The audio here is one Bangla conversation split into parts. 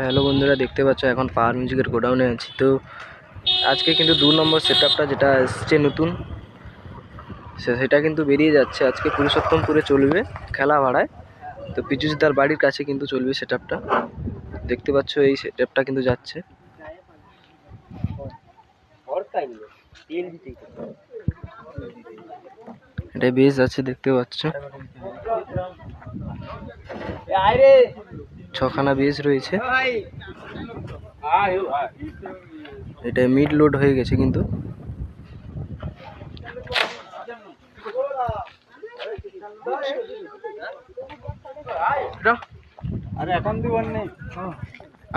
হ্যালো বন্ধুরা, দেখতে পাচ্ছ এখন পাওয়ার মিউজিকের গোডাউনে আছি। তো আজকে কিন্তু দু নম্বর সেট যেটা এসছে নতুন সেটা কিন্তু বেরিয়ে যাচ্ছে। আজকে পুরুষোত্তমপুরে চলবে খেলা ভাড়ায়। তো পিচুসদার বাড়ির কাছে কিন্তু চলবে সেট দেখতে পাচ্ছ এই সেট কিন্তু যাচ্ছে। এটা বেশ আছে, দেখতে পাচ্ছ। ছখানা বেস রয়েছে। এটা মিড লোড হয়ে গেছে কিন্তু।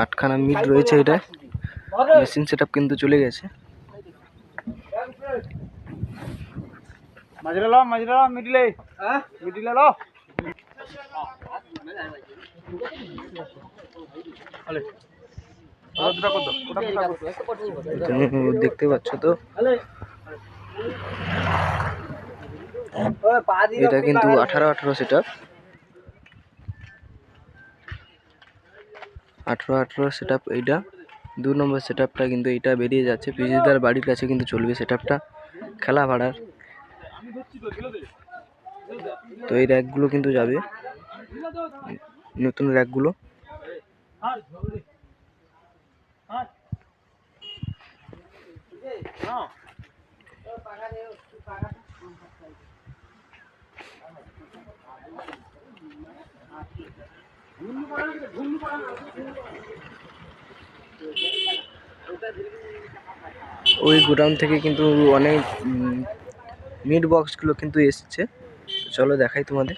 আটখানা মিড রয়েছে এটা। মেশিন সেট কিন্তু চলে গেছে। মাজরা লো মাজরা লো মিডিলে হ্যাঁ? মিডিলে লো দেখতে পাচ্ছ তো? এটা কিন্তু আঠারো আঠারো সেট আঠারো আঠারো সেট আপ এইটা। দু নম্বর সেট আপটা কিন্তু এইটা বেরিয়ে যাচ্ছে। পিজিদার বাড়ির কাছে কিন্তু চলবে সেট আপটা খেলা ভাড়ার। তো এই র্যাকগুলো কিন্তু যাবে। নতুন র্যাকগুলো। ওই গোডাউন থেকে কিন্তু অনেক মিট বক্সগুলো কিন্তু এসছে। চলো দেখাই তোমাদের।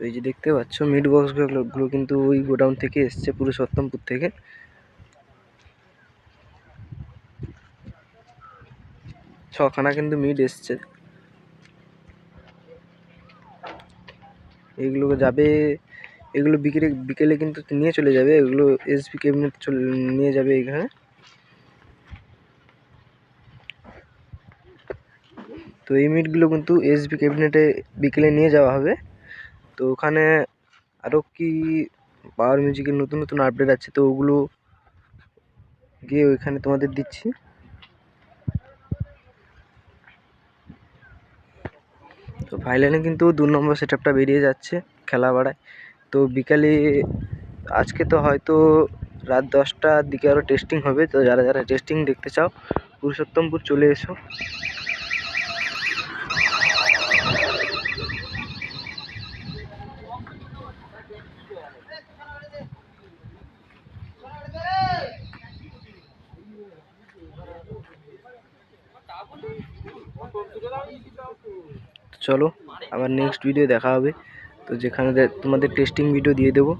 তো এই যে দেখতে পাচ্ছ মিট বক্সগুলো গুলো কিন্তু ওই গোডাউন থেকে এসছে পুরুষোত্তমপুর থেকে। ছখানা কিন্তু মিট এসছে। এগুলো যাবে, এগুলো বিকেলে বিকেলে কিন্তু নিয়ে চলে যাবে, এগুলো এসবি ক্যাবিনেট চলে, নিয়ে যাবে এখানে। তো এই মিটগুলো কিন্তু এসবি ক্যাবিনেটে বিকেলে নিয়ে যাওয়া হবে। তো ওখানে আরও কি পাওয়ার মিউজিকের নতুন নতুন আপডেট আছে, তো ওগুলো গিয়ে ওইখানে তোমাদের দিচ্ছি। তো ফাইলানে কিন্তু দু নম্বর সেট আপটা বেরিয়ে যাচ্ছে খেলা বাড়ায়। তো বিকালে, আজকে তো হয়তো রাত দশটার দিকে আরও টেস্টিং হবে, তো যারা যারা টেস্টিং দেখতে চাও, পুরুষোত্তমপুর চলে এসো। চলো আবার নেক্সট ভিডিও দেখা হবে। তো যেখানে তোমাদের টেস্টিং ভিডিও দিয়ে দেবো।